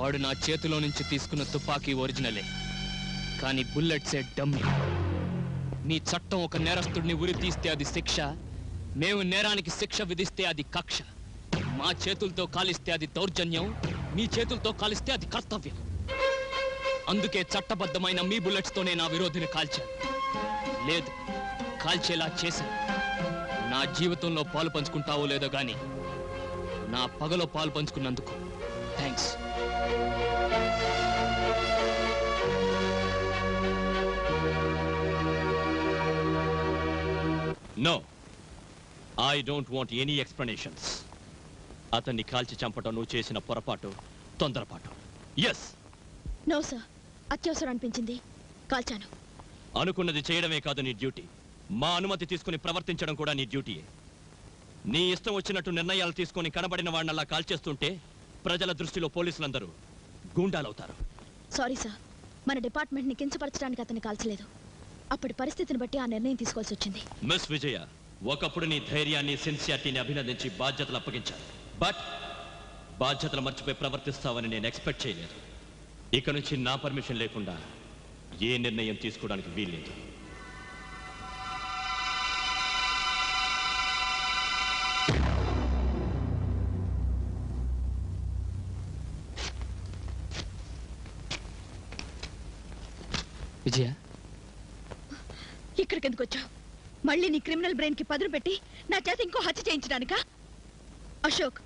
వాడు నా చేతిలో నుంచి తీసుకున్న తుపాకీ ఒరిజినలే. కానీ బుల్లెట్సే డమ్మి. నీ చట్టం ఒక నేరస్తుడిని ఉరి తీస్తే అది శిక్ష. మేము నేరానికి శిక్ష విధిస్తే అది కక్ష. మా చేతులతో కాలిస్తే అది దౌర్జన్యం. మీ చేతులతో కాలిస్తే అది కర్తవ్యం. అందుకే చట్టబద్ధమైన మీ బుల్లెట్స్తోనే నా విరోధిని కాల్చాను. లేదు కాల్చేలా చేశాను. నా జీవితంలో పాలు పంచుకుంటావో లేదో కానీ నా పగలో పాలు పంచుకున్నందుకు thanks no I don't want any explanations అతన్ని కాల్చి చంపటం నువ్వు చేసిన పొరపాటు తొందరపాటు. ఎస్ నో సార్ అత్యవసరం అనిపించింది. కాల్చాను. అనుకున్నది చేయడమే కాదు నీ డ్యూటీ. మా అనుమతి తీసుకుని ప్రవర్తించడం కూడా నీ డ్యూటీయే. నీ ఇష్టం వచ్చినట్టు నిర్ణయాలు తీసుకొని కనబడిన వాడినల్లా కాల్చేస్తుంటే ప్రజల దృష్టిలో పోలీసులందరూ గూండాలవుతారు. సారీ సార్ మన డిపార్ట్మెంట్ని కించపరచడానికి అతన్ని కాల్చలేదు. అప్పటి పరిస్థితిని బట్టి ఆ నిర్ణయం తీసుకోవాల్సి వచ్చింది. మిస్ విజయ ఒకప్పుడు నీ ధైర్యాన్ని సిన్సియారిటీని అభినందించి బాధ్యతలు అప్పగించాను. బట్ బాధ్యతలు మర్చిపోయి ప్రవర్తిస్తావని నేను ఎక్స్పెక్ట్ చేయలేదు. ఇక నుంచి నా పర్మిషన్ లేకుండా ఏ నిర్ణయం తీసుకోవడానికి వీల్లేదు. విజయ. ఇక్కడికి ఎందుకు వచ్చావు మళ్ళీ నీ క్రిమినల్ బ్రెయిన్కి పదును పెట్టి నా చేత ఇంకో హత్య చేయించడానికా? అశోక్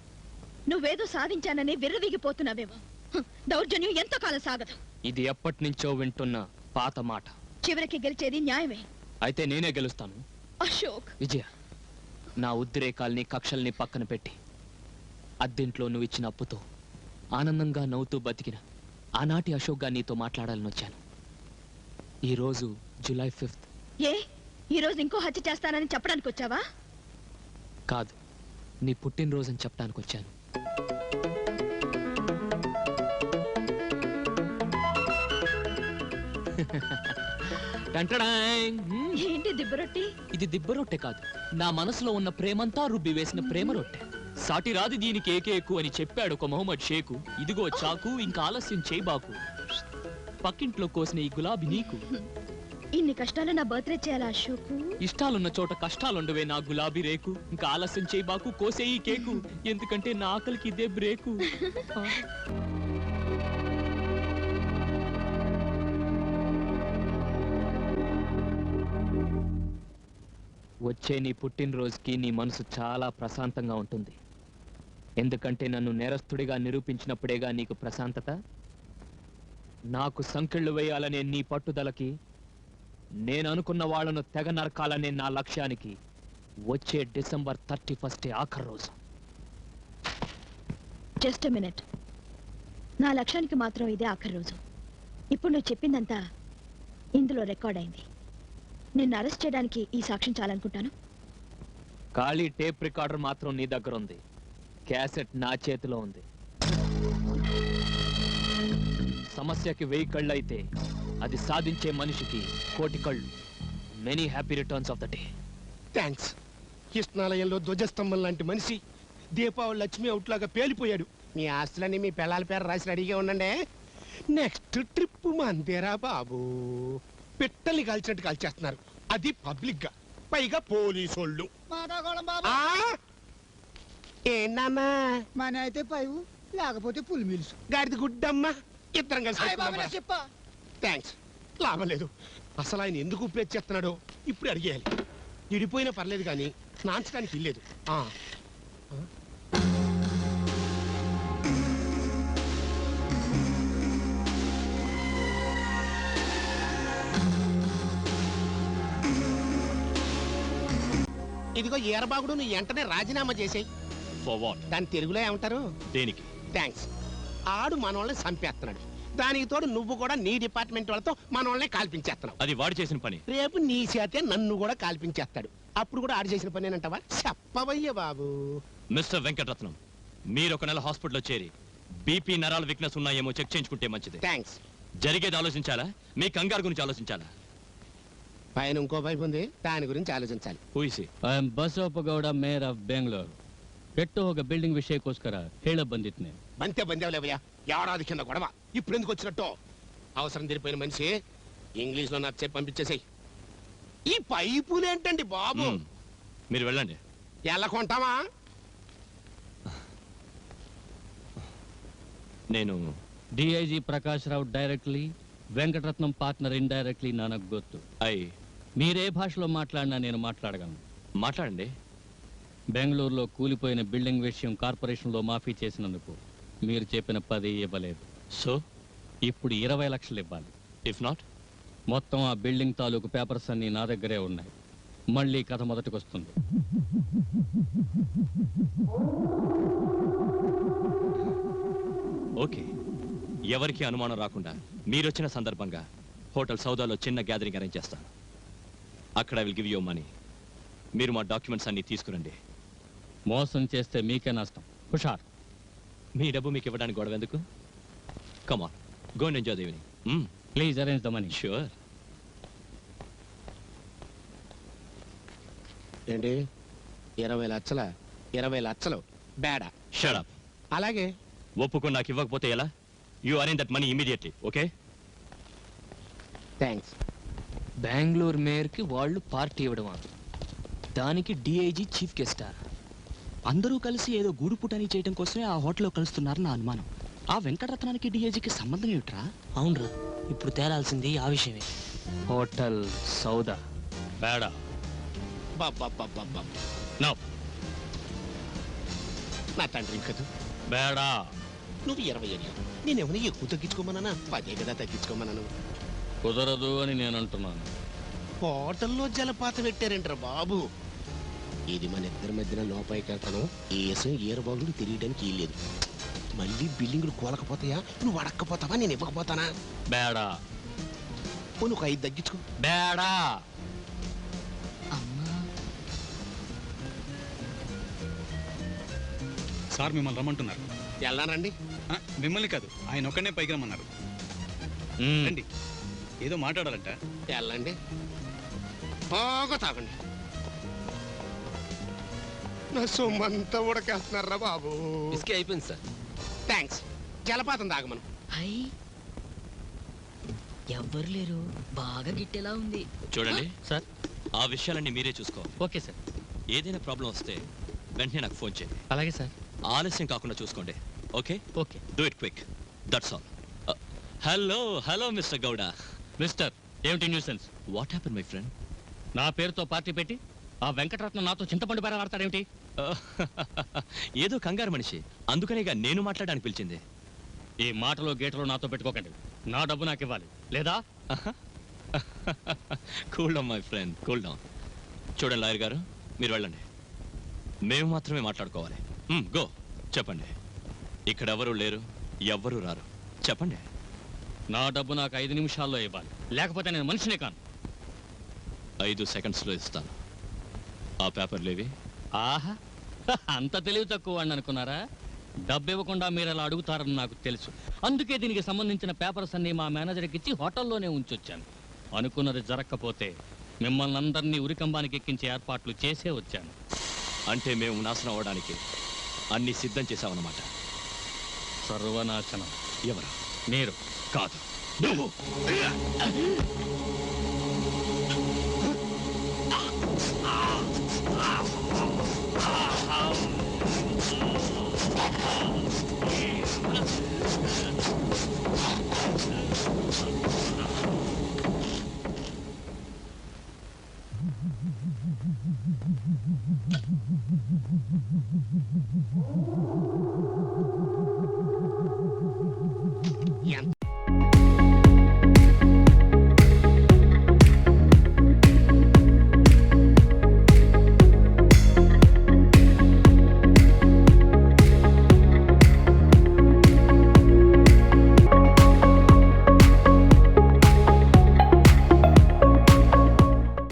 నువ్వేదో సాధించానని విర్రవీగిపోతున్నావేమో. హ్మ్, దౌర్జన్యం ఎంతో కాలం సాగదు. ఇది ఎప్పటి నుంచో వింటున్న పాత మాట. చివరికి గెలిచేది న్యాయమే. అయితే నేనే గెలుస్తాను. అశోక్. విజయ నా ఉద్రేకాల్ని కక్షల్ని పక్కన పెట్టి అద్దెంట్లో నువ్వు ఇచ్చిన అప్పుతో ఆనందంగా నవ్వుతూ బతికిన ఆనాటి అశోక్గా నీతో మాట్లాడాలని వచ్చాను. ఈరోజు జూలై ఫిఫ్త్. ఏ? ఈ రోజు ఇంకో హత్య చేస్తానని చెప్పడానికి వచ్చావా కాదు. నీ పుట్టినరోజని చెప్పడానికి వచ్చాను టంటడాంగ్. హ్మ్. ఏంటి దిబ్బరొట్టి ఇది దిబ్బ రొట్టె కాదు. నా మనసులో ఉన్న ప్రేమంతా రుబ్బి వేసిన ప్రేమ రొట్టె. సాటి రాది దీనికి ఏకేకు అని చెప్పాడు ఒక మొహమ్మద్ షేకు. ఇదిగో చాకు ఇంకా ఆలస్యం చేయబాకు పక్కింట్లో కోసిన ఈ గులాబీ నీకు? ఇన్ని కష్టాలు నా బర్త్డే చేయాలా అశోక్? ఇష్టాలున్న చోట కష్టాలుండవే నా గులాబీ రేకు. ఇంకా ఆలస్యం చేయబాకు కోసే ఈ కేకు. ఎందుకంటే నా ఆకలికి ఇదే బ్రేకు. వచ్చే నీ పుట్టినరోజుకి నీ మనసు చాలా ప్రశాంతంగా ఉంటుంది. ఎందుకంటే నన్ను నేరస్తుడిగా నిరూపించినప్పుడేగా నీకు ప్రశాంతత? నాకు సంకెళ్ళు వేయాలనే నీ పట్టుదలకి నేను అనుకున్న వాళ్ళను తెగ నరకాలనే నా లక్ష్యానికి వచ్చే డిసెంబర్ థర్టీ ఫస్ట్ ఆఖరి రోజు. Just minute. నా లక్ష్యానికి మాత్రం ఇదే ఆఖరి రోజు. ఇప్పుడు నువ్వు చెప్పిందంతా ఇందులో రికార్డ్ అయింది. నిన్ను అరెస్ట్ చేయడానికి ఈ సాక్ష్యం చాలనుకుంటాను? ఖాళీ టేప్ రికార్డర్ మాత్రం నీ దగ్గర ఉంది క్యాసెట్ నా చేతిలో ఉంది. సమస్యకి వెయ్యి కళ్ళు అయితే అది సాధించే మనిషికి కోటి కళ్ళు. Many happy returns of the day thanks కృష్ణాలయంలో ధ్వజస్తంభం లాంటి మనిషి దీపావళి లక్ష్మి అవుట్లాగా పేలిపోయాడు. మీ ఆస్తులన్నీ మీ పిల్లల పేరు రాసి రెడీగా ఉండండి. నెక్స్ట్ ట్రిప్ మందేరా బాబు. పిట్టల్ని కాల్చినట్టు కాల్చేస్తున్నారు. అది పబ్లిక్గా. పైగా బాబా. ఆ? ఏంటమ్మా మన అయితే పైవు లేకపోతే పులి మిల్సు గాడిది గుడ్డమ్మా. ఇద్దరం కలిసి చెప్పా. థ్యాంక్స్ లాభం లేదు. అసలు ఆయన ఎందుకు ఉపయోగించేస్తున్నాడో ఇప్పుడు అడిగేయాలి. ఇడిపోయినా పర్లేదు కానీ నాంచడానికి ఇల్లేదు? ఇదిగో ఈరబాగుడు నువ్వు వెంటనే రాజీనామా చేసేయి. ఫర్ వాట్ దాని తెలుగులో ఏమంటారు? దేనికి? థ్యాంక్స్ ఆడు మనోళ్ళని చంపేస్తున్నాడు దానికి తోడు నువ్వు కూడా నీ డిపార్ట్మెంట్ వాళ్ళతో మనోళ్ళని కాల్పించేస్తున్నావు అది వాడు చేసిన పని రేపు నీ చేతే నన్ను కూడా కాల్పించేస్తాడు అప్పుడు కూడా ఆడు చేసిన పని అంటావా చెప్పవయ్య బాబు మిస్టర్ వెంకటరత్నం మీరు ఒక నెల హాస్పిటల్లో చేరి బీపీ నరాల వీక్నెస్ ఉన్నాయేమో చెక్ చేయించుకుంటే మంచిది థ్యాంక్స్ జరిగేది ఆలోచించాలా మీ కంగారు గురించి ఆలోచించాలా పైన ఇంకో వైపు ఉంది దాని గురించి ಆಲೋಚಿಸಲಿ ఊసి I am Basavappa Gowda mayor of Bengaluru ಕೆಟ್ಟು ಹೋಗ ಬಿಲ್ಡಿಂಗ್ ವಿಷಯಕ್ಕೋಸ್ಕರ ಹೇಳ ಬಂದಿದ್ನೆ బంతే బందేవలేవయ్యా ఏడాది కింద గొడవ. ఇప్పుడు ఎందుకు వచ్చినట్టు? అవసరం తీరిపోయిన మనిషి ఇంగ్లీష్లో నాకు చెప్పి పంపించేసాయి. ఈ పైపులేంటండి బాబు? మ్మ్. మీరు వెళ్ళండి. ఎలా కొంటావా నేను DIG Prakash Rao directly Venkataratnam partner indirectly నాకు గొత్తు. ఐ. మీరే భాషలో మాట్లాడినా నేను మాట్లాడగలను. మాట్లాడండి. బెంగళూరులో కూలిపోయిన బిల్డింగ్ విషయం కార్పొరేషన్లో మాఫీ చేసినందుకు. మీరు చెప్పిన పది ఇవ్వలేదు. సో ఇప్పుడు ఇరవై లక్షలు ఇవ్వాలి. ఇఫ్ నాట్ మొత్తం ఆ బిల్డింగ్ తాలూకు పేపర్స్ అన్ని నా దగ్గరే ఉన్నాయి. మళ్ళీ కథ మొదటికొస్తుంది. ఓకే. ఎవరికి అనుమానం రాకుండా మీరొచ్చిన సందర్భంగా హోటల్ సౌదాలో చిన్న గ్యాదరింగ్ అరేంజ్ చేస్తాను అక్కడ విల్ గివ్ యూ మనీ మీరు మా డాక్యుమెంట్స్ అన్ని తీసుకురండి. మోసం చేస్తే మీకే నష్టం. హుషార్. మీ డబ్బు మీకు ఇవ్వడానికి గొడవ ఎందుకు? కమాన్ గో ఎంజాయ్ దేవిని please arrange the money sure ఏంటి? ఇరవై లక్షల ఇరవై లక్షలు బేడా షడప్ అలాగే. ఒప్పుకొని నాకు ఇవ్వకపోతే ఎలా? You arrange that money immediately okay thanks Bengaluru మేయర్కి వాళ్ళు పార్టీ ఇవ్వడమా? దానికి డిఐజీ చీఫ్ గెస్టా అందరూ కలిసి ఏదో గూడు పుటని చేయడం కోసమే ఆ హోటల్లో కలుస్తున్నారు నా అనుమానం. ఆ వెంకటరత్నానికి డిఏజీకి సంబంధం ఏమిట్రా? అవునరా ఇప్పుడు తేలాల్సింది ఆ విషయమే హోటల్ సౌదా. బేడా. నో. నా తండ్రి కదా బేడా. నువ్వు ఇరవై అడిగావు నేనేమైనా ఎక్కువ తగ్గించుకోమన్నానా పదే కదా తగ్గించుకోమన్నాను. కుదరదు అని నేను అంటున్నాను హోటల్లో జలపాతం పెట్టారంటారా బాబు? ఇది మన ఇద్దరి మధ్యన లోపాయికి వెళ్తాను ఏసం ఏరబాగులు తెలియడానికి లేదు. మళ్ళీ బిల్డింగులు కోలకపోతాయా? నువ్వు అడక్కపోతావా? నేను ఇవ్వకపోతానా? బేడా. నువ్వు ఒక ఐదు తగ్గించుకో. బేడా. సార్ మిమ్మల్ని రమ్మంటున్నారు. వెళ్ళానండి ఆ, మిమ్మల్ని కాదు ఆయన ఒక్కనే పైకి రమ్మన్నారు. రండి. ఏదో మాట్లాడాలంట. వెళ్ళండి. బాగా తాగండి. నా సొమ్మంతా ఉడకేస్తున్నారా బాబు? ఇసుకే అయిపోయింది సార్. థ్యాంక్స్ జలపాతం తాగమను. హై. ఎవ్వరు లేరు. బాగా గిట్టేలా ఉంది. చూడండి. సార్ ఆ విషయాలన్నీ మీరే చూసుకోవాలి ఓకే సార్. ఏదైనా ప్రాబ్లం వస్తే వెంటనే నాకు ఫోన్ చేయండి అలాగే సార్. ఆలస్యం కాకుండా చూసుకోండి. Okay? Okay. Do it quick that's all hello hello mister Gowda mister ఏమిటి nuisance what happen my friend నా పేరుతో పార్టీ పెట్టి ఆ వెంకటరత్నం నాతో చింతపండు బేర ఆడతాడేమిటి ఏదో కంగారు మనిషి. అందుకనేగా నేను మాట్లాడడానికి పిలిచింది. ఈ మాటలో గేటలో నాతో పెట్టుకోకండి. నా డబ్బు నాకు ఇవ్వాలి. లేదా? Cool down my friend cool down చూడండి లాయర్ గారు మీరు వెళ్ళండి. మేము మాత్రమే మాట్లాడుకోవాలి. గో చెప్పండి. ఇక్కడ ఎవరు లేరు ఎవ్వరూ రారు. చెప్పండి. నా డబ్బు నాకు ఐదు నిమిషాల్లో ఇవ్వాలి. లేకపోతే నేను మనిషినే కాను. ఐదు సెకండ్స్లో ఇస్తాను. ఆ పేపర్లేవి ఆహా అంత తెలివి తక్కువ అని అనుకున్నారా? డబ్బు ఇవ్వకుండా మీరు అలా అడుగుతారని నాకు తెలుసు. అందుకే దీనికి సంబంధించిన పేపర్స్ అన్ని మా మేనేజర్కి ఇచ్చి హోటల్లోనే ఉంచొచ్చాను. అనుకున్నది జరగకపోతే మిమ్మల్ని అందరినీ ఉరికంబానికి ఎక్కించే ఏర్పాట్లు చేసే వచ్చాను. అంటే మేము నాశనం అవ్వడానికి అన్ని సిద్ధం చేశామన్నమాట. సర్వనాశనం. ఎవరు? మీరు. కాదు. నువ్వు.